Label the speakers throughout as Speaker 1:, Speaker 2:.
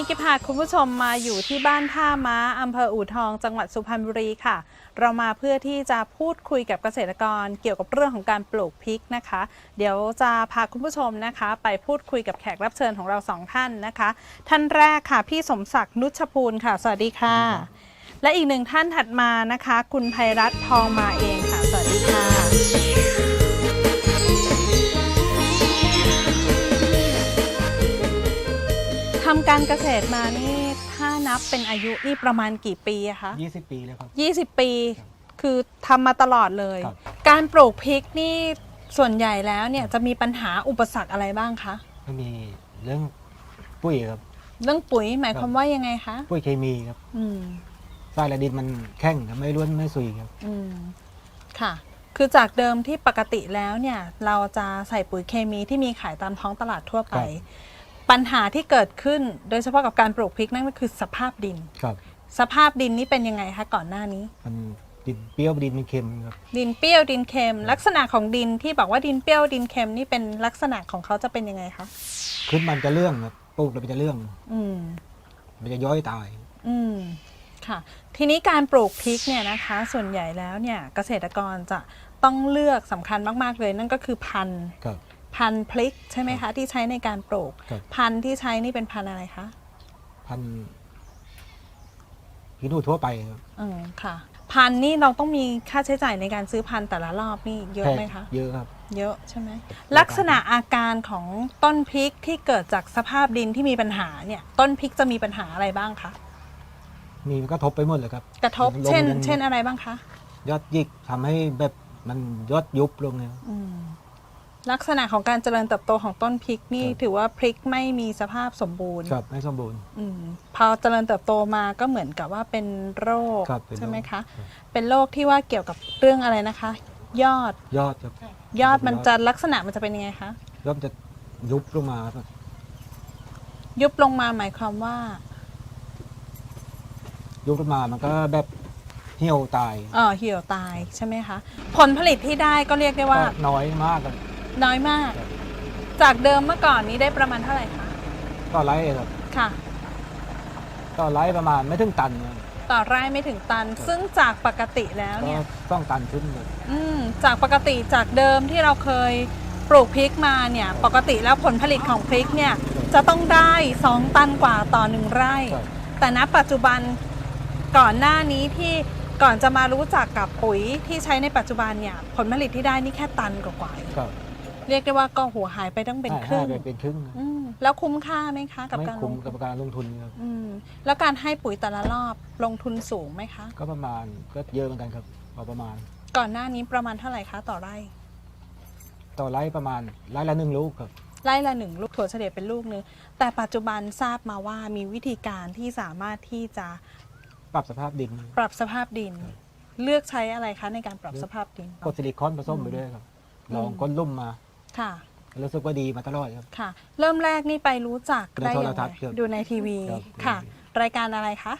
Speaker 1: นนี้กิพาคุณผู้ชมมาอยู่ที่บ้านท่าม้าอำเภออู่ทองจังหวัดสุพรรณบุรีค่ะ เรามาเพื่อที่จะพูดคุยกับเกษตรกรเกี่ยวกับเรื่องของการปลูกพริกนะคะ เดี๋ยวจะพาคุณผู้ชมนะคะ ไปพูดคุยกับแขกรับเชิญของเราสองท่านนะคะ ท่านแรกค่ะพี่สมศักดิ์นุชภูลค่ะ สวัสดีค่ะ และอีกหนึ่งท่านถัดมานะคะ คุณภัยรัตน์ทองมาเองค่ะ สวัสดีค่ะ ทำการเกษตรมานี่ถ้านับเป็นอายุนี่ประมาณกี่ปีอะคะ
Speaker 2: 20 ปีแล้วครับ
Speaker 1: 20 ปี คือทำมาตลอดเลย
Speaker 2: ครับ
Speaker 1: การปลูกพริกนี่ส่วนใหญ่แล้วเนี่ยจะมีปัญหาอุปสรรคอะไรบ้างคะ
Speaker 2: ก็มีเรื่องปุ๋ยครับ
Speaker 1: เรื่องปุ๋ยหมาย
Speaker 2: ครับ
Speaker 1: ความว่ายังไงคะ
Speaker 2: ปุ๋ยเคมีครับ
Speaker 1: อืม
Speaker 2: ทรายและดินมันแข็งครับไม่ร่วนไม่สุยครับ
Speaker 1: อืมค่ะ คือจากเดิมที่ปกติแล้วเนี่ย เราจะใส่ปุ๋ยเคมีที่มีขายตามท้องตลาดทั่วไป ปัญหาที่เกิดขึ้นโดยเฉพาะกับการปลูกพริกนั่นก็คือสภาพดิน
Speaker 2: ครับ
Speaker 1: สภาพดินนี่เป็นยังไงคะก่อนหน้านี้
Speaker 2: มันดินเปรี้ยวดินมันเค็มครับ
Speaker 1: ดินเปรี้ยวดินเค็ม ลักษณะของดินที่บอกว่าดินเปรี้ยวดินเค็มนี่เป็นลักษณะของเขาจะเป็นยังไงคะ
Speaker 2: ขึ้นมันจะเรื่องครับปลูกแล้วมันจะเรื่อง
Speaker 1: อืม
Speaker 2: มันจะย้อยตาย
Speaker 1: อืมค่ะ ทีนี้การปลูกพริกเนี่ยนะคะ ส่วนใหญ่แล้วเนี่ยเกษตรกรจะต้องเลือกสำคัญมาก ๆ เลยนั่นก็คือพันธุ์
Speaker 2: ครับ
Speaker 1: พันธุ์พริกใช่ไหมคะที่ใช้ในการปลูก
Speaker 2: ครับ
Speaker 1: พันธุ์ที่ใช้นี่เป็นพันธุ์อะไรคะ
Speaker 2: พันพินูทั่วไปครับ
Speaker 1: อืมค่ะ พันธุ์นี่เราต้องมีค่าใช้จ่ายในการซื้อพันธุ์แต่ละรอบนี่เยอะไหมคะ
Speaker 2: เยอะครับ
Speaker 1: เยอะใช่ไหมลักษณะอาการของต้นพริกที่เกิดจากสภาพดินที่มีปัญหาเนี่ยต้นพริกจะมีปัญหาอะไรบ้างคะ
Speaker 2: มีมันก็ทบไปหมดเลยครับ
Speaker 1: กระทบ
Speaker 2: ลง
Speaker 1: เช่น
Speaker 2: ยัน
Speaker 1: เช่นอะไรบ้างคะ
Speaker 2: ยอดยิกทำให้แบบมันยอดยุบลงเลย
Speaker 1: อืม ลักษณะของการเจริญเติบโตของต้นพริกนี่
Speaker 2: ครับ
Speaker 1: ถือว่าพริกไม่มีสภาพสมบูรณ์
Speaker 2: ครับไม่สมบูรณ์
Speaker 1: อืมพอเจริญเติบโตมาก็เหมือนกับว่าเป็นโรค
Speaker 2: ครับเป็นโรค
Speaker 1: ใช่ไหมคะ
Speaker 2: ครับ
Speaker 1: เป็นโรคที่ว่าเกี่ยวกับเรื่องอะไรนะคะ ยอด
Speaker 2: ยอดครับ
Speaker 1: ยอดมันจะลักษณะมันจะเป็นยังไงคะ
Speaker 2: ยอดมันจะยุบลงมาครับ
Speaker 1: ยุบลงมาหมายความว่า
Speaker 2: ยุบลงมามันก็แบบเหี่ยวตาย
Speaker 1: เออเหี่ยวตายใช่ไหมคะ ผลผลิตที่ได้ก็เรียกได้ว่า
Speaker 2: ก็น้อยมากครับ
Speaker 1: น้อยมาก
Speaker 2: ครับ
Speaker 1: จากเดิมเมื่อก่อนนี้ได้ประมาณเท่าไหร่คะ
Speaker 2: ต่อไร่ครับ
Speaker 1: ค่ะ
Speaker 2: ต่อไร่ประมาณไม่ถึงตันครับ
Speaker 1: ต่อไร่ไม่ถึงตันซึ่งจากปกติแล้ว
Speaker 2: ก็
Speaker 1: เนี่ย
Speaker 2: ต้องตันขึ้นเลย
Speaker 1: อืมจากปกติจากเดิมที่เราเคยปลูกพริกมาเนี่ย ปกติแล้วผลผลิตของพริกเนี่ยจะต้องได้ 2 ตันกว่าต่อหนึ่งไร่
Speaker 2: ครับ
Speaker 1: แต่ณปัจจุบันก่อนหน้านี้ที่ก่อนจะมารู้จักกับปุ๋ยที่ใช้ในปัจจุบันเนี่ยผลผลิตที่ได้นี่แค่ตันกว่าๆเอง
Speaker 2: ครับ
Speaker 1: เรียกได้ว่าก็หัวหายไปตั้งเป็นครึ่ง
Speaker 2: ให้ไปเป็นครึ่งครับ
Speaker 1: อืมแล้วคุ้มค่าไหมคะกับ
Speaker 2: ไม่
Speaker 1: การล
Speaker 2: คุ้ม
Speaker 1: ง
Speaker 2: กับการลงทุนครับ
Speaker 1: อืมแล้วการให้ปุ๋ยแต่ละรอบลงทุนสูงไหมคะ
Speaker 2: ก็ประมาณก็เยอะเหมือนกันครับพอประมาณ
Speaker 1: ก่อนหน้านี้ประมาณเท่าไหร่คะต่อไร่
Speaker 2: ต่อไร่ประมาณไร่ละหนึ่งลูกครับ
Speaker 1: ไร่ละหนึ่งลูกถั่วเฉลี่ยเป็นลูกนึงแต่ปัจจุบันทราบมาว่ามีวิธีการที่สามารถที่จะ
Speaker 2: ปรับสภาพดิน
Speaker 1: ปรับสภาพดิน เลือกใช้อะไรคะในการปรับสภาพดิน
Speaker 2: กดซิลิคอนผสมไปด้วยครับลองก้นลุ่มมา
Speaker 1: ค่ะ
Speaker 2: รู้สึกว่าดีมาตลอดครับ
Speaker 1: ค่ะ เริ่มแรกนี่ไปรู้จัก
Speaker 2: ใน
Speaker 1: ได้
Speaker 2: โท
Speaker 1: ยั
Speaker 2: รงทัศน์
Speaker 1: ไง
Speaker 2: ครับ
Speaker 1: ดูในทีวี
Speaker 2: ครับ
Speaker 1: ค่ะ รายการอะไรคะ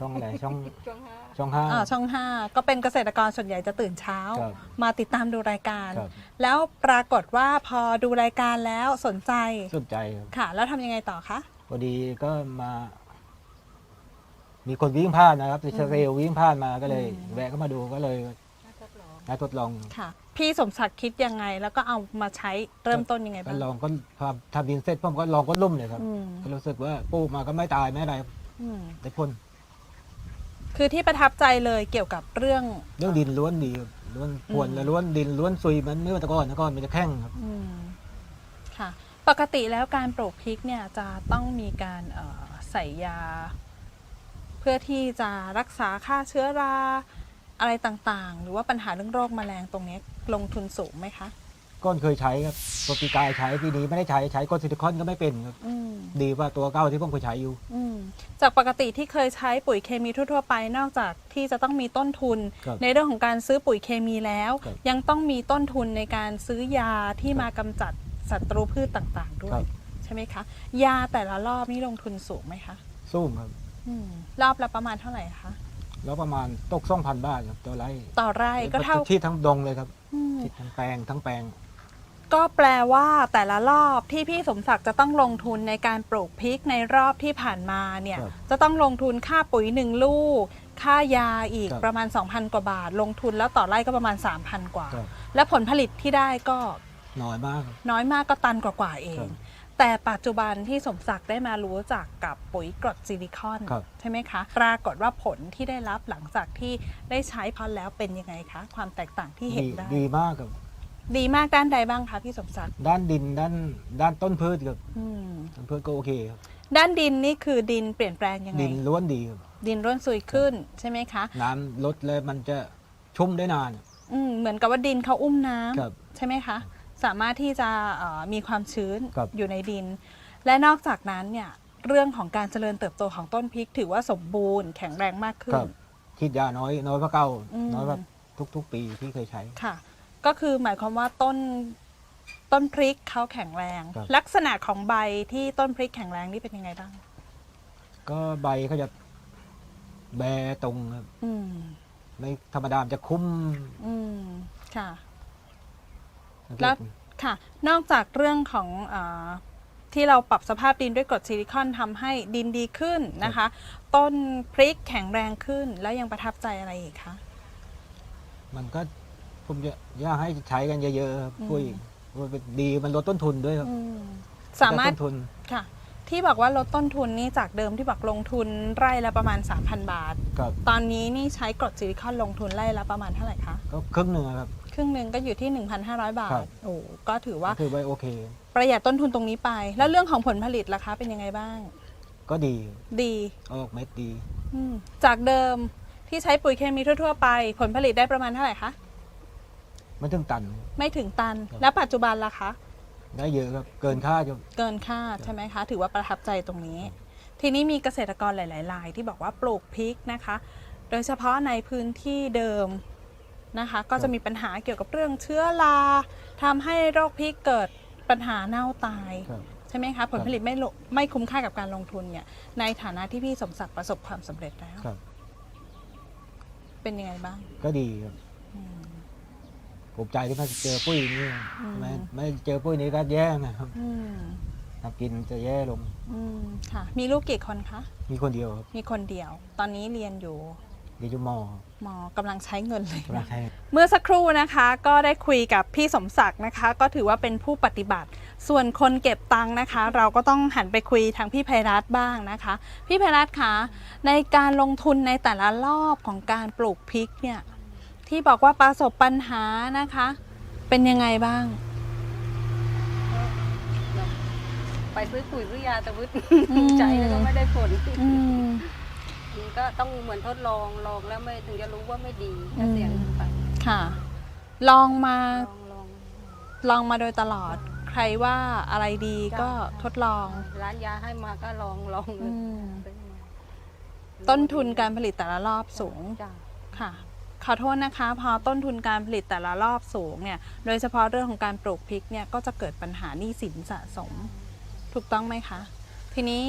Speaker 2: ช่องอะไรช่องช่องห้า
Speaker 1: อ่าช่อง5ก็เป็นเกษตรกรส่วนใหญ่จะตื่นเช้า
Speaker 2: ครับ
Speaker 1: มาติดตามดูรายการ
Speaker 2: ครับ
Speaker 1: แล้วปรากฏว่าพอดูรายการแล้วสนใจ
Speaker 2: สนใจครับ
Speaker 1: ค่ะ แล้วทำยังไงต่อคะ
Speaker 2: พอดีก็มา มีคนวิ่งผ่านนะครับดิเซลวิ่งผ่านมาก็เลย แวะเข้ามาดูก็เลยได้ทดลอง
Speaker 1: ค่ะ พี่สมศักดิ์คิดยังไง แล้วก็เอามาใช้เริ่มต้นยังไง
Speaker 2: ก็
Speaker 1: บ้าง
Speaker 2: ลองก็พอทำดินเสร็จผมก็ลองก้นลุ่มเลยครับ
Speaker 1: อืม
Speaker 2: ก็รู้สึกว่าปลูกมาก็ไม่ตายไม่อะไร
Speaker 1: อืม
Speaker 2: ได้ผล
Speaker 1: คือที่ประทับใจเลยเกี่ยวกับเรื่อง
Speaker 2: เรื่องดินล้วนดีครับล้วนพรวน
Speaker 1: อืม
Speaker 2: และล้วนดินล้วนซุยมันไม่ว่าแตะกอนแตะกอนมันจะแข็งครับ
Speaker 1: อืมค่ะ ปกติแล้วการปลูกพริกเนี่ยจะต้องมีการเอ่อใส่ยา เพื่อที่จะรักษาฆ่าเชื้อรา อะไรต่างๆ หรือว่าปัญหาเรื่องโรคแมลงตรงเนี้ยลงทุนสูงไหมคะ
Speaker 2: ก้อนเคยใช้ครับตัวปีกายใช้ปีนี้ไม่ได้ใช้ใช้ก้อนซิลิคอนก็ไม่เป็นครับ
Speaker 1: อืม
Speaker 2: ดีกว่าตัวเก่าที่ผมเคยใช้อยู่
Speaker 1: อืมจากปกติที่เคยใช้ปุ๋ยเคมีทั่ว ๆ ไปนอกจากที่จะต้องมีต้นทุน
Speaker 2: ครับ
Speaker 1: ในเรื่องของการซื้อปุ๋ยเคมีแล้ว
Speaker 2: ครับ
Speaker 1: ยังต้องมีต้นทุนในการซื้อยาที่มากำจัดศัตรูพืชต่าง ๆ ด้ว
Speaker 2: ครั
Speaker 1: ย
Speaker 2: บ
Speaker 1: ใช่ไหมคะ ยาแต่ละรอบนี่ลงทุนสูงไหมคะ
Speaker 2: สู้ครับ
Speaker 1: อืมรอบละประมาณเท่าไหร่คะ
Speaker 2: แล้วประมาณตกสองพันบาทครับตัวไร่
Speaker 1: ต่อไร่ก็เท่า
Speaker 2: ที่ทั้งดงเลยครับ
Speaker 1: อืม
Speaker 2: ที่ทั้งแปลงทั้งแปลง
Speaker 1: ก็แปลว่าแต่ละรอบที่พี่สมศักดิ์จะต้องลงทุนในการปลูกพริกในรอบที่ผ่านมาเนี่ย
Speaker 2: ครับ
Speaker 1: จะต้องลงทุนค่าปุ๋ยหนึ่งลูก ค่ายาอีก
Speaker 2: ครับ
Speaker 1: ประมาณ 2,000 กว่าบาท ลงทุนแล้วต่อไร่ก็ประมาณ 3,000 กว่า
Speaker 2: ครับ
Speaker 1: และผลผลิตที่ได้ก็
Speaker 2: น้อยมากครับ
Speaker 1: น้อยมากก็ตันกว่าๆเอง
Speaker 2: ครับ
Speaker 1: แต่ปัจจุบันที่สมศักดิ์ได้มารู้จักกับปุ๋ยกรดซิลิคอน
Speaker 2: ครับ
Speaker 1: ใช่ไหมคะปรากฏว่าผลที่ได้รับหลังจากที่ได้ใช้พอแล้วเป็นยังไงคะ ความแตกต่างที่เห็น
Speaker 2: ดี
Speaker 1: ได้
Speaker 2: ดีมากครับ
Speaker 1: ดีมากด้านใดบ้างคะพี่สมศักดิ์
Speaker 2: ด้านดินด้านด้านต้นพืชครับ
Speaker 1: อืม
Speaker 2: ต้นพืชก็โอเคครับ
Speaker 1: ด้านดินนี่คือดินเปลี่ยนแปลงยังไง
Speaker 2: ดินล้วนดีครับ
Speaker 1: ดินร่วนซุยขึ้นใช่ไหมคะ
Speaker 2: น้ำลดเลยมันจะชุ่มได้นาน
Speaker 1: อืมเหมือนกับว่าดินเขาอุ้มน้ำ
Speaker 2: ครับ
Speaker 1: ใช่ไหมคะ สามารถที่จะเอ่อมีความชื้น
Speaker 2: ครับ
Speaker 1: อยู่ในดิน และนอกจากนั้นเนี่ยเรื่องของการเจริญเติบโตของต้นพริก ถือว่าสมบูรณ์แข็งแรงมากขึ้
Speaker 2: คน รับฉีดยาน้อยน้อยกว่าเก่า
Speaker 1: อืม
Speaker 2: น้อยกว่าทุก ๆ ปีที่เคยใช้
Speaker 1: ค่ะ ก็คือหมายความว่าต้นต้นพริกเขาแข็งแรง
Speaker 2: ครับ
Speaker 1: ลักษณะของใบที่ต้นพริกแข็งแรงนี่เป็นยังไงบ้าง
Speaker 2: ก็ใบเขาจะแบตรงครับ
Speaker 1: อืม
Speaker 2: ไม่ธรรมดามันจะคุ้ม
Speaker 1: อืมค่ะ แล้วค่ะ นอกจากเรื่องของอาที่เราปรับสภาพดินด้วยกรดซิลิคอนทำให้ดินดีขึ้นนะคะ ต้นพริกแข็งแรงขึ้นแล้วยังประทับใจอะไรอีกคะ
Speaker 2: มันก็ผมจะอยากให้ใช้กันเยอะๆครับ
Speaker 1: อืม
Speaker 2: ปุ้ยมันเป็นดีมันลดต้นทุนด้วยครับ
Speaker 1: อืมสามารถ
Speaker 2: ลดต้นทุน
Speaker 1: ค่ะ ที่บอกว่าลดต้นทุนนี่จากเดิมที่บอกลงทุนไร่ละประมาณ 3,000 บาท
Speaker 2: กับ
Speaker 1: ตอนนี้นี่ใช้กรดซิลิคอนลงทุนไร่ละประมาณเท่าไหร่คะ
Speaker 2: ก็ครึ่งหนึ่งอะครับ
Speaker 1: ครึ่งหนึ่งก็อยู่ที่ 1,500 บา
Speaker 2: ครั
Speaker 1: ท
Speaker 2: บ
Speaker 1: โอ้ ก็ถือว่า
Speaker 2: คือไว้โอเค
Speaker 1: ประหยัดต้นทุนตรงนี้ไป แล้วเรื่องของผลผลิตล่ะคะ เป็นยังไงบ้าง
Speaker 2: ก็ดี
Speaker 1: ดี
Speaker 2: ออกเม็ดดี
Speaker 1: อืมจากเดิมที่ใช้ปุ๋ยเคมีทั่ว ๆ ไป ผลผลิตได้ประมาณเท่าไหร่คะ
Speaker 2: ไม่ถึงตัน
Speaker 1: ไม่ถึงตัน
Speaker 2: ครับ
Speaker 1: แล้วปัจจุบันล่ะคะ
Speaker 2: ได้เยอะครับ เกินค่าจะ
Speaker 1: เกินคาดใช่ไหมคะ ถือว่าประทับใจตรงนี้ ทีนี้มีเกษตรกรหลาย ๆ รายที่บอกว่าปลูกพริกนะคะ โดยเฉพาะในพื้นที่เดิม นะคะ ก็จะมีปัญหาเกี่ยวกับเรื่องเชื้อราทำให้โรคพริกเกิดปัญหาเน่าตาย
Speaker 2: ครับ
Speaker 1: ใช่ไหมคะผลผลิตไม่ลไม่คุ้มค่ากับการลงทุนเนี่ยในฐานะที่พี่สมศักดิ์ประสบความสำเร็จแล้ว
Speaker 2: ครับ
Speaker 1: เป็นยังไงบ้าง
Speaker 2: ก็ดีครับ
Speaker 1: อืม
Speaker 2: ผมใจที่มาเจอปุ้ยนี่
Speaker 1: อืม
Speaker 2: ไม่ไม่เจอปุ้ยนี้ก็แย่นะครับ
Speaker 1: อืม
Speaker 2: ทำกินจะแย่ลง
Speaker 1: อืมค่ะ มีลูกกี่คนคะ
Speaker 2: มีคนเดียวครับ
Speaker 1: มีคนเดียว ตอนนี้เรียนอยู่
Speaker 2: เดียวจุมอ
Speaker 1: มกำลังใช้เงินเลย
Speaker 2: กำลัง
Speaker 1: นะ
Speaker 2: ใช้
Speaker 1: เมื่อสักครู่นะคะก็ได้คุยกับพี่สมศักดิ์นะคะ ก็ถือว่าเป็นผู้ปฏิบัติ ส่วนคนเก็บตังค์นะคะ เราก็ต้องหันไปคุยทางพี่ไพรัตน์บ้างนะคะ พี่ไพรัตน์คะในการลงทุนในแต่ละรอบของการปลูกพริกเนี่ยที่บอกว่าประสบปัญหานะคะ เป็นยังไงบ้าง
Speaker 3: ไปซื้อปุ๋ยซื้อยาแต่วึด
Speaker 1: อืม
Speaker 3: ใจแล้วก็ไม่ได้ผล
Speaker 1: อืม
Speaker 3: มัน ก็ต้องเหมือนทดลองลองแล้วไม่ถึงจะรู้ว่าไม่ดี
Speaker 1: อื
Speaker 3: ก็
Speaker 1: ม
Speaker 3: เสี่ยงไป
Speaker 1: ค่ะ ลองมา
Speaker 3: ลองลอง
Speaker 1: ลองมาโดยตลอด ใครว่าอะไรดี
Speaker 3: จ้ะ
Speaker 1: ก็ทดลอง
Speaker 3: ร้านยาให้มาก็ลองลอง
Speaker 1: อืม
Speaker 3: ซื้อมา
Speaker 1: ต้นทุนการผลิตแต่ละรอบสูง
Speaker 3: จ้ะ
Speaker 1: ค่ะ ขอโทษนะคะ พอต้นทุนการผลิตแต่ละรอบสูงเนี่ย โดยเฉพาะเรื่องของการปลูกพริกเนี่ยก็จะเกิดปัญหาหนี้สินสะสม ถูกต้องไหมคะ ทีนี้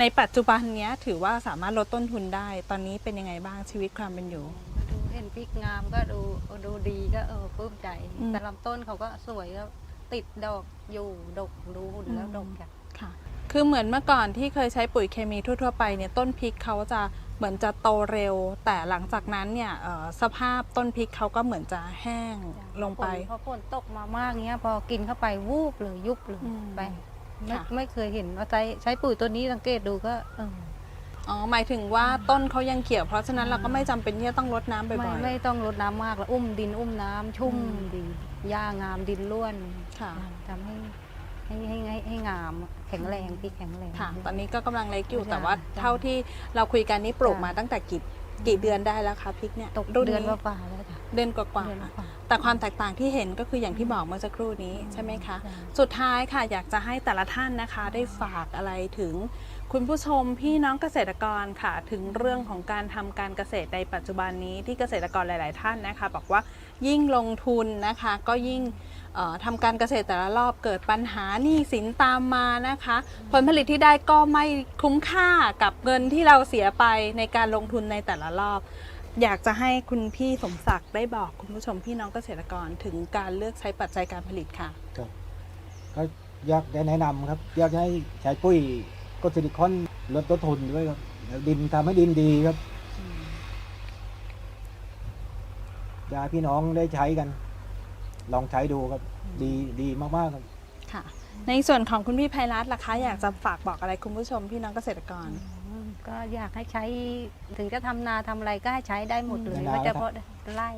Speaker 1: ในปัจจุบันเนี้ยถือว่าสามารถลดต้นทุนได้ ตอนนี้เป็นยังไงบ้างชีวิตความเป็นอยู่
Speaker 3: ดูเห็นพริกงามก็ดูดูดีก็เออปลื้มใจ
Speaker 1: อืม
Speaker 3: แต่ลำต้นเขาก็สวยก็ติดดอกอยู่ดกรู้หุ่นแล้ว
Speaker 1: อืม
Speaker 3: ดกจ้ะ
Speaker 1: ค่ะ คือเหมือนเมื่อก่อนที่เคยใช้ปุ๋ยเคมีทั่วๆไปเนี่ยต้นพริกเขาจะเหมือนจะโตเร็ว แต่หลังจากนั้นเนี่ยเอ่อสภาพต้นพริกเขาก็เหมือนจะแห้งลงไป
Speaker 3: พอฝนตกมามากเงี้ย พอกินเข้าไปวูบเลยยุบเลย
Speaker 1: อืม
Speaker 3: ไป ไม่
Speaker 1: ค่ะ
Speaker 3: ไม่เคยเห็นว่าใช้ใช้ปุ๋ยตัวนี้สังเกตดูก็เออ
Speaker 1: อ๋อหมายถึงว่าต้นเขายังเขียวเพราะฉะนั้นเราก็ไม่จำเป็นที่จะต้องรดน้ำบ่
Speaker 3: ไม่
Speaker 1: อย
Speaker 3: ไม่ต้องรดน้ำมากแล้วอุ้มดินอุ้มน้ำชุ่ม
Speaker 1: อืม
Speaker 3: ดีหญ้างามดินล้วน
Speaker 1: ๆค่ะ
Speaker 3: ทำให้ให้ให้ให้ให้งามแข็งแรงพี่แข็งแรง
Speaker 1: ค่ะ ตอนนี้ก็กำลังเล็กอยู่
Speaker 3: จ้ะ
Speaker 1: แต่ว่า
Speaker 3: จ้ะ
Speaker 1: เท่าที่เราคุยกันนี่ปลูก
Speaker 3: จ้ะ
Speaker 1: มาตั้งแต่กี่ กี่เดือนได้แล้วคะพริกเนี่ย
Speaker 3: ตก
Speaker 1: รุ่น
Speaker 3: เดือน
Speaker 1: นี้
Speaker 3: กว่าๆแล้วจ้ะ
Speaker 1: เดือนกว่า
Speaker 3: เดือนกว่า
Speaker 1: ๆแต่ความแตกต่างที่เห็นก็คืออย่างที่บอกเมื่อสักครู่นี้ใช่ไหมคะ
Speaker 3: จ้ะ
Speaker 1: สุดท้ายค่ะอยากจะให้แต่ละท่านนะคะ ได้ฝากอะไรถึงคุณผู้ชมพี่น้องเกษตรกรค่ะ ถึงเรื่องของการทำการเกษตรในปัจจุบันนี้ที่เกษตรกรหลาย ๆ ท่านนะคะ บอกว่ายิ่งลงทุนนะคะ ก็ยิ่งเอ่อทำการเกษตรแต่ละรอบเกิดปัญหาหนี้สินตามมานะคะ ผลผลิตที่ได้ก็ไม่คุ้มค่ากับเงินที่เราเสียไปในการลงทุนในแต่ละรอบ อยากจะให้คุณพี่สมศักดิ์ได้บอกคุณผู้ชมพี่น้องเกษตรกรถึงการเลือกใช้ปัจจัยการผลิตค่ะ
Speaker 2: ครับก็อยากจะแนะนำครับอยากให้ใช้ปุ๋ย ก็ซิลิคอนลดต้นทุนด้วยครับแล้วดินทำให้ดินดีครับอยากให้พี่น้องได้ใช้กัน ลองใช้ดูครับ ดีดีมากๆครับ
Speaker 1: ค่ะ ในส่วนของคุณพี่ไพรัตน์ล่ะคะ อยากจะฝากบอกอะไรคุณผู้ชมพี่น้องเกษตรกร
Speaker 3: อืมก็อยากให้ใช้ถึงจะทำนาทำอะไรก็ให้ใช้ได้หมดเลย
Speaker 2: นา
Speaker 3: ไม่
Speaker 2: ก็
Speaker 3: เฉพาะไร่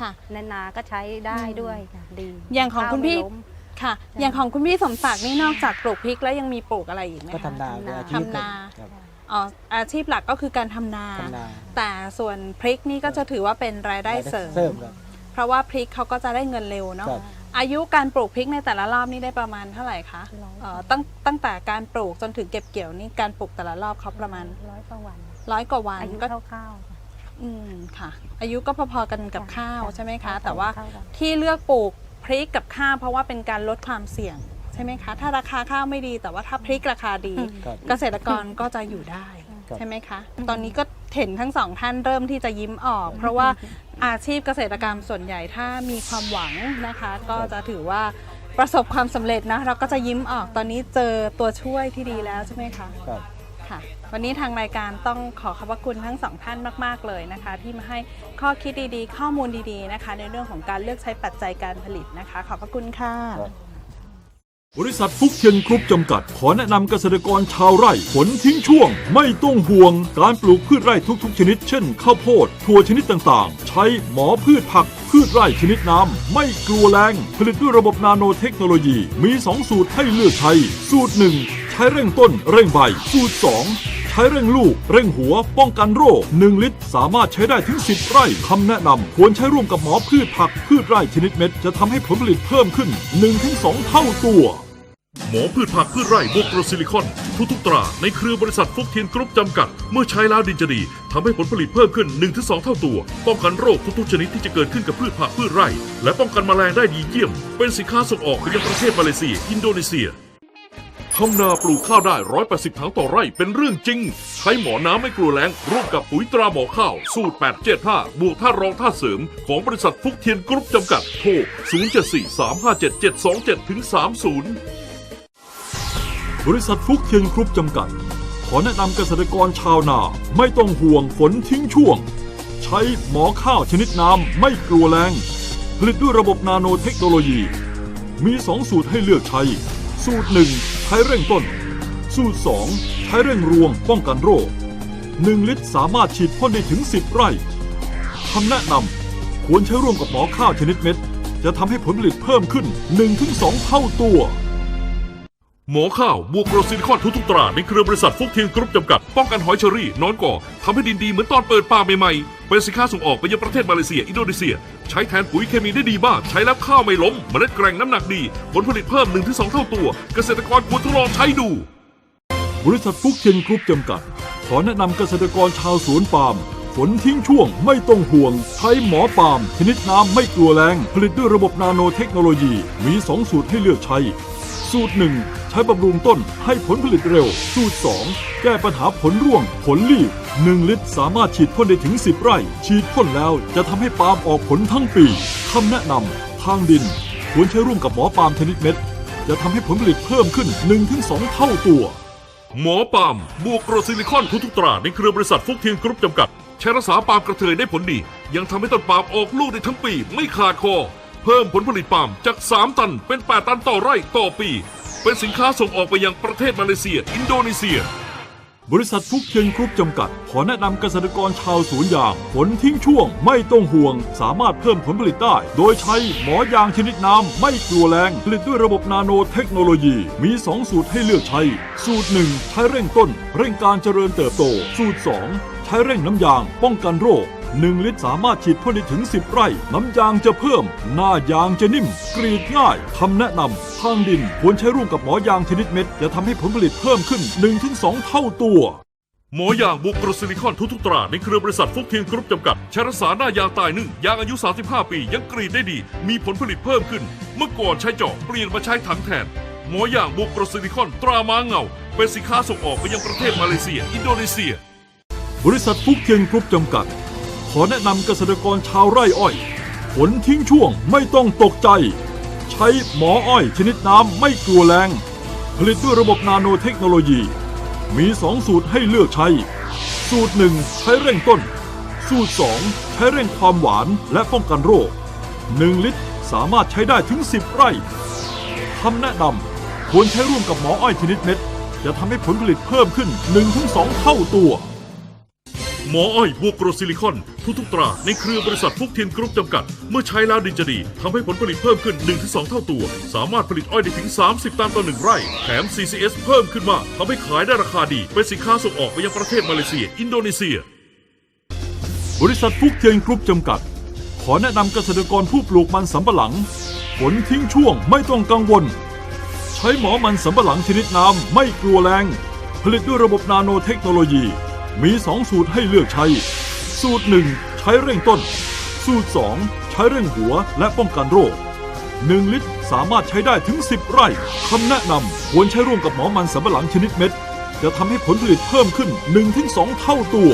Speaker 1: ค่ะ
Speaker 3: ในนาก็ใช้ได้ด้วยค่ะดี
Speaker 1: อย่างของคุณพี่
Speaker 3: ข้าวไม่ล้ม
Speaker 1: ค่ะ อย่างของคุณพี่สมศักดิ์นี่นอกจากปลูกพริกแล้วยังมีปลูกอะไรอีกไหม
Speaker 2: ก็
Speaker 1: คะ
Speaker 2: ทำนา
Speaker 3: ทำนา
Speaker 2: เป็นอาชีพ
Speaker 1: ทำนา
Speaker 2: ครับ
Speaker 1: อ๋ออาชีพหลักก็คือการทำนา
Speaker 2: ทำนา
Speaker 1: แต่ส่วนพริกนี่ก็จะถือว่าเป็นรายได้เสริม
Speaker 2: เสริม ครับ
Speaker 1: เพราะว่าพริกเขาก็จะได้เงินเร็วเนาะ
Speaker 2: ครับ
Speaker 1: อายุการปลูกพริกในแต่ละรอบนี่ได้ประมาณเท่าไหร่คะ
Speaker 3: ร้อย
Speaker 1: เอ่อตั้งตั้งแต่การปลูกจนถึงเก็บเกี่ยวนี่การปลูกแต่ละรอบเขาประมาณ
Speaker 3: ร้อยกว่าวัน
Speaker 1: ร้อยกว่าวัน
Speaker 3: อายุ
Speaker 1: ก็
Speaker 3: เท่าข้าวค่ะ
Speaker 1: อืมค่ะ อายุก็พอๆกันกับ
Speaker 3: ค่ะ
Speaker 1: ข้าว
Speaker 3: ค่ะ
Speaker 1: ใช่ไหมคะ
Speaker 3: ค่ะ
Speaker 1: แต่ว่า
Speaker 3: เท่ากัน
Speaker 1: ที่เลือกปลูก พริกกับข้าวเพราะว่าเป็นการลดความเสี่ยงใช่ไหมคะ ถ้าราคาข้าวไม่ดีแต่ว่าถ้าพริกราคาดี
Speaker 2: ครับ
Speaker 1: เกษตรกรก็จะอยู่ได้
Speaker 2: ครับ
Speaker 1: ใช่ไหมคะ ตอนนี้ก็เห็นทั้งสองท่านเริ่มที่จะยิ้มออก เพราะว่าอาชีพเกษตรกรรมส่วนใหญ่ถ้ามีความหวังนะคะ ก็จะถือว่าประสบความสำเร็จนะเราก็จะยิ้มออกตอนนี้เจอตัวช่วยที่ดีแล้วใช่ไหมคะ
Speaker 2: ครับ
Speaker 1: ค่ะ วันนี้ทางรายการต้องขอขอบพระคุณทั้งสองท่านมาก ๆ เลยนะคะ ที่มาให้ข้อคิดดีๆ ข้อมูลดีๆนะคะ ในเรื่องของการเลือกใช้ปัจจัยการผลิตนะคะ ขอบพระคุณค่ะ
Speaker 2: ครับ
Speaker 4: บริษัทฟุกเทียนกรุ๊ปจำกัด ขอแนะนำเกษตรกรชาวไร่ผลทิ้งช่วง ไม่ต้องห่วง การปลูกพืชไร่ทุกๆ ชนิด เช่นข้าวโพดถั่วชนิดต่างๆ ใช้หมอพืชผักพืชไร่ชนิดน้ำไม่กลัวแรงผลิตด้วยระบบนาโนเทคโนโลยี มี 2 สูตรให้เลือกใช้ สูตร 1 ใช้เร่งต้นเร่งใบ สูตร2ใช้เร่งลูก เร่งหัว ป้องกันโรค 1 ลิตร สามารถใช้ได้ถึง 10 ไร่คำแนะนำควรใช้ร่วมกับหมอพืชผักพืชไร่ชนิดเม็ด จะทำให้ผลผลิตเพิ่มขึ้น 1-2 เท่าตัว
Speaker 5: หมอพืชผักพืชไร่บวกโกรซิลิคอน ทุกๆตรา ในเครือบริษัทฟุกเทียนกรุ๊ปจำกัด เมื่อใช้แล้วดินจะดีทำให้ผลผลิตเพิ่มขึ้น 1-2 เท่าตัว ป้องกันโรคทุกๆชนิดที่จะเกิดขึ้นกับพืชผักพืชไร่ และป้องกันแมลงได้ดีเยี่ยม เป็นสินค้าส่งออกไปยังประเทศมาเลเซีย อินโดนีเซีย ทำนาปลูกข้าวได้180ถังต่อไร่เป็นเรื่องจริง ใช้หมอน้ำไม่กลัวแล้งร่วมกับปุ๋ยตราหมอข้าว สูตร 875 บวกท่ารองท่าเสริม ของบริษัทฟุกเทียนกรุ๊ปจำกัด โทร 074-357-727-30
Speaker 4: บริษัทฟุกเทียนกรุ๊ปจำกัด ขอแนะนำเกษตรกรชาวนาไม่ต้องห่วงฝนทิ้งช่วง ใช้หมอข้าวชนิดน้ำไม่กลัวแรงผลิตด้วยระบบนาโนเทคโนโลยี มี 2 สูตรให้เลือกใช้ สูตร 1 ใช้เร่งต้น สูตร 2 ใช้เร่งรวงป้องกันโรค 1 ลิตรสามารถฉีดพ่นได้ถึง 10 ไร่คำแนะนำควรใช้ร่วมกับหมอข้าวชนิดเม็ด จะทำให้ผลผลิตเพิ่มขึ้น 1-2 เท่าตัว
Speaker 5: หมอข้าวบวกโรซิลิคอนทุกๆตราในเครือบริษัทฟุกเทียนกรุ๊ปจำกัดป้องกันหอยเชอรี่นอนก่อทำให้ดินดีเหมือนตอนเปิดป่าใหม่ๆ เป็นสินค้าส่งออกไปยังประเทศมาเลเซีย อินโดนีเซีย ใช้แทนปุ๋ยเคมีได้ดีมาก ใช้แล้วข้าวไม่ล้ม เมล็ดแกร่งน้ำหนักดี ผลผลิตเพิ่ม 1-2 เท่าตัว เกษตรกรควรทดลองใช้ดู
Speaker 4: บริษัทฟุกเทนกรุ๊ปจำกัด ขอแนะนำเกษตรกรชาวสวนปาล์มฝนทิ้งช่วงไม่ต้องห่วง ใช้หมอปาล์มชนิดน้ำไม่กลัวแรงผลิตด้วยระบบนาโนเทคโนโลยีมี 2 สูตรให้เลือกใช้ สูตร 1 ใช้บำรุงต้นให้ผลผลิตเร็ว สูตร 2 แก้ปัญหาผลร่วง ผลรีบ 1 ลิตรสามารถฉีดพ่นได้ถึง 10 ไร่ ฉีดพ่นแล้วจะทำให้ปาล์มออกผลทั้งปีคำแนะนำทางดิน ควรใช้ร่วมกับหมอปาล์มชนิดเม็ด จะทำให้ผลผลิตเพิ่มขึ้น 1-2 เท่าตัว
Speaker 5: หมอปาล์มบวกโกรซิลิคอนทุกๆตราในเครือบริษัทฟุกเทียนกรุ๊ปจำกัด ใช้รักษาปาล์มกระเทยได้ผลดี ยังทำให้ต้นปาล์มออกลูกได้ทั้งปีไม่ขาดคอ เพิ่มผลผลิตปาล์มจาก 3 ตันเป็น 8 ตันต่อไร่ต่อปี เป็นสินค้าส่งออกไปยังประเทศมาเลเซีย อินโดนีเซีย
Speaker 4: บริษัทฟุกเทียนกรุ๊ปจำกัด ขอแนะนำเกษตรกรชาวสวนยาง ผลทิ้งช่วงไม่ต้องห่วง สามารถเพิ่มผลผลิตได้ โดยใช้หมอยางชนิดน้ำไม่กลัวแรงผลิตด้วยระบบนาโนเทคโนโลยี มี 2 สูตรให้เลือกใช้ สูตร 1 ใช้เร่งต้น เร่งการเจริญเติบโต สูตร 2 ใช้เร่งน้ำยาง ป้องกันโรค 1 ลิตรสามารถฉีดพ่นได้ถึง 10 ไร่ น้ำยางจะเพิ่ม หน้ายางจะนิ่ม กรีดง่ายคำแนะนำทางดินควรใช้ร่วมกับหมอยางชนิดเม็ด จะทำให้ผลผลิตเพิ่มขึ้น 1-2 เท่าตัว
Speaker 5: หมอยางบวกกรซิลิคอนทุกๆตรา ในเครือบริษัทฟุกเทียนกรุ๊ปจำกัดใช้รักษาหน้ายางตายหนึ่งยางอายุ 35 ปี ยังกรีดได้ดี มีผลผลิตเพิ่มขึ้น เมื่อก่อนใช้เจาะเปลี่ยนมาใช้ถังแทนหมอยางบวกกรซิลิคอนตราม้าเงา เป็นสินค้าส่งออกไปยังประเทศมาเลเซีย อินโดนีเซีย
Speaker 4: บริษัทฟุกเทียนกรุ๊ปจำกัด อแนะนำเกษตรกรชาวไร่อ้อย ผลทิ้งช่วงไม่ต้องตกใจ ใช้หมออ้อยชนิดน้ำไม่กลัวแรง ผลิตด้วยระบบนาโนเทคโนโลยี มี2สูตรให้เลือกใช้ สูตร1ใช้เร่งต้น สูตร2ใช้เร่งความหวานและป้องกันโรค 1 ลิตรสามารถใช้ได้ถึง 10 ไร่คำแนะนำควรใช้ร่วมกับหมออ้อยชนิดเม็ดจะทำให้ผลผลิตเพิ่มขึ้น 1-2 เท่าตัว
Speaker 5: หมออ้อยบวกโกรซิลิคอน ทุกๆตราในเครือบริษัทฟุกเทียนกรุ๊ปจำกัด เมื่อใช้แล้วดินจะดีทำให้ผลผลิตเพิ่มขึ้น 1-2 เท่าตัว สามารถผลิตอ้อยได้ถึง 30 ตันต่อหนึ่งไร่ แถม CCS เพิ่มขึ้นมาทำให้ขายได้ราคาดี เป็นสินค้าส่งออกไปยังประเทศมาเลเซีย อินโดนีเซีย
Speaker 4: บริษัทฟุกเทียนกรุ๊ปจำกัด ขอแนะนำเกษตรกรผู้ปลูกมันสำปะหลังฝนทิ้งช่วงไม่ต้องกังวล ใช้หมอมันสำปะหลังชนิดน้ำไม่กลัวแรงผลิตด้วยระบบนาโนเทคโนโลยี มี 2 สูตรให้เลือกใช้ สูตร 1 ใช้เร่งต้น สูตร 2 ใช้เร่งหัวและป้องกันโรค 1 ลิตรสามารถใช้ได้ถึง 10 ไร่คำแนะนำควรใช้ร่วมกับหมอมันสำปะหลังชนิดเม็ด จะทำให้ผลผลิตเพิ่มขึ้น 1-2 เท่าตัว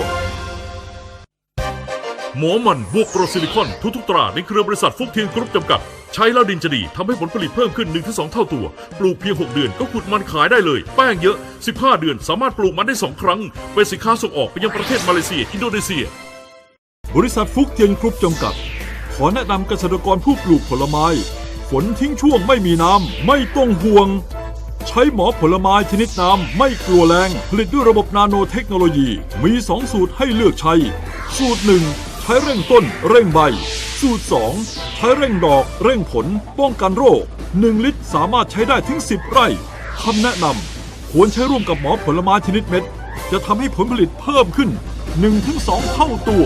Speaker 5: หมอมันบวกโกรซิลิคอนทุกๆตราในเครือบริษัทฟุกเทียนกรุ๊ปจำกัด ใช้แล้วดินจะดีทำให้ผลผลิตเพิ่มขึ้น 1-2 เท่าตัว ปลูกเพียง 6 เดือนก็ขุดมันขายได้เลย แป้งเยอะ 15 เดือนสามารถปลูกมันได้ 2 ครั้ง เป็นสินค้าส่งออกไปยังประเทศมาเลเซีย อินโดนีเซีย
Speaker 4: บริษัทฟุกเทียนกรุ๊ปจำกัด ขอแนะนำเกษตรกรผู้ปลูกผลไม้ ฝนทิ้งช่วงไม่มีน้ำไม่ต้องห่วง ใช้หมอผลไม้ชนิดน้ำไม่กลัวแรงผลิตด้วยระบบนาโนเทคโนโลยี มี 2 สูตรให้เลือกใช้ สูตร1ใช้เร่งต้น เร่งใบ สูตร 2 ใช้เร่งดอกเร่งผล ป้องกันโรค 1 ลิตรสามารถใช้ได้ถึง 10 ไร่คำแนะนำควรใช้ร่วมกับหมอผลไม้ชนิดเม็ด จะทำให้ผลผลิตเพิ่มขึ้น 1-2 เท่าตัว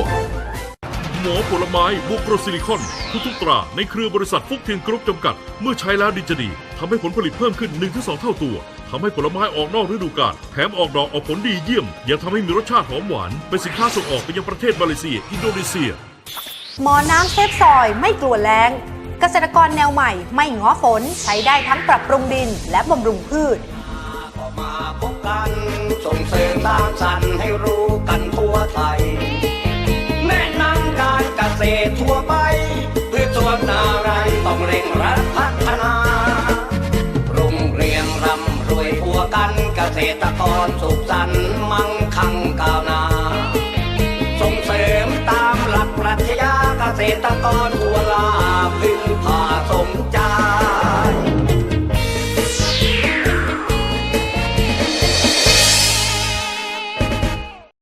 Speaker 5: หมอผลไม้บวกโกรซิลิคอน ทุกๆตราในเครือบริษัทฟุกเทียนกรุ๊ปจำกัด เมื่อใช้แล้วดินจะดีทำให้ผลผลิตเพิ่มขึ้น 1-2 เท่าตัว ทำให้ผลไม้ออกนอกฤดูกาลแถมออกดอกออกผลดีเยี่ยม ยังทำให้มีรสชาติหอมหวาน เป็นสินค้าส่งออกไปยังประเทศมาเลเซีย อินโดนีเซีย
Speaker 6: หมอน้ำเซฟซอยไม่กลัวแรงเกษตรกรแนวใหม่ ไม่ง้อฝนใช้ได้ทั้งปรับปรุงดินและบำรุงพืช
Speaker 7: ก็มาพบกันส่งเสริมสร้างสรรค์ให้รู้กันทั่วไทย แนะนำการเกษตรทั่วไปพืชสวนอะไรต้องเร่งรัดพัฒนา ตรกรสุขสันต์มั่งคั่งก้าวหน้าส่งเสริมตามหลักปรัชญาเกษตรกรทั่วลาพึ่งพาสมใจ